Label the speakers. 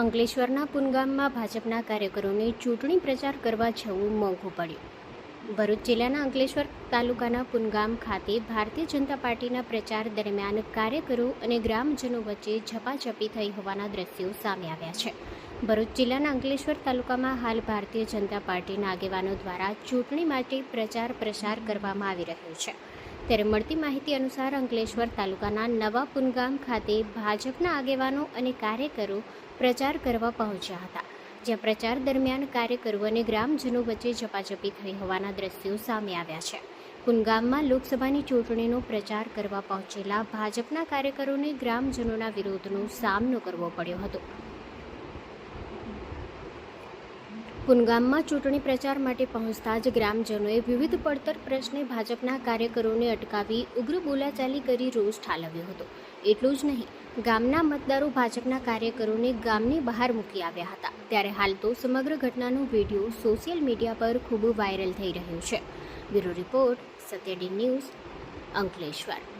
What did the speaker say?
Speaker 1: અંકલેશ્વરના પુનગામમાં ભાજપના કાર્યકરોને ચૂંટણી પ્રચાર કરવા જવું મોંઘું પડ્યું. ભરૂચ જિલ્લાના અંકલેશ્વર તાલુકાના પુનગામ ખાતે ભારતીય જનતા પાર્ટીના પ્રચાર દરમિયાન કાર્યકરો અને ગ્રામજનો વચ્ચે ઝપાઝપી થઈ હોવાના દ્રશ્યો સામે આવ્યા છે. ભરૂચ જિલ્લાના અંકલેશ્વર તાલુકામાં હાલ ભારતીય જનતા પાર્ટીના આગેવાનો દ્વારા ચૂંટણી માટે પ્રચાર પ્રસાર કરવામાં આવી રહ્યો છે. ત્યારે મળતી માહિતી અનુસાર અંકલેશ્વર તાલુકાના નવા પુનગામ ખાતે ભાજપના આગેવાનો અને કાર્યકરો પ્રચાર કરવા પહોંચ્યા હતા. જ્યાં પ્રચાર દરમિયાન કાર્યકરો અને ગ્રામજનો વચ્ચે ઝપાઝપી થઈ હોવાના દ્રશ્યો સામે આવ્યા છે. પુનગામમાં લોકસભાની ચૂંટણીનો પ્રચાર કરવા પહોંચેલા ભાજપના કાર્યકરોને ગ્રામજનોના વિરોધનો સામનો કરવો પડ્યો હતો. પુનગામમાં ચૂંટણી પ્રચાર માટે પહોંચતા જ ગ્રામજનોએ વિવિધ પડતર પ્રશ્ને ભાજપના કાર્યકરોને અટકાવી ઉગ્ર બોલાચાલી કરી રોષ ઠાલવ્યો હતો. એટલું જ નહીં, ગામના મતદારો ભાજપના કાર્યકરોને ગામની બહાર મૂકી આવ્યા હતા. ત્યારે હાલ તો સમગ્ર ઘટનાનો વીડિયો સોશિયલ મીડિયા પર ખૂબ વાયરલ થઈ રહ્યો છે. Bureau report, સત્યડી news, Ankleshwar.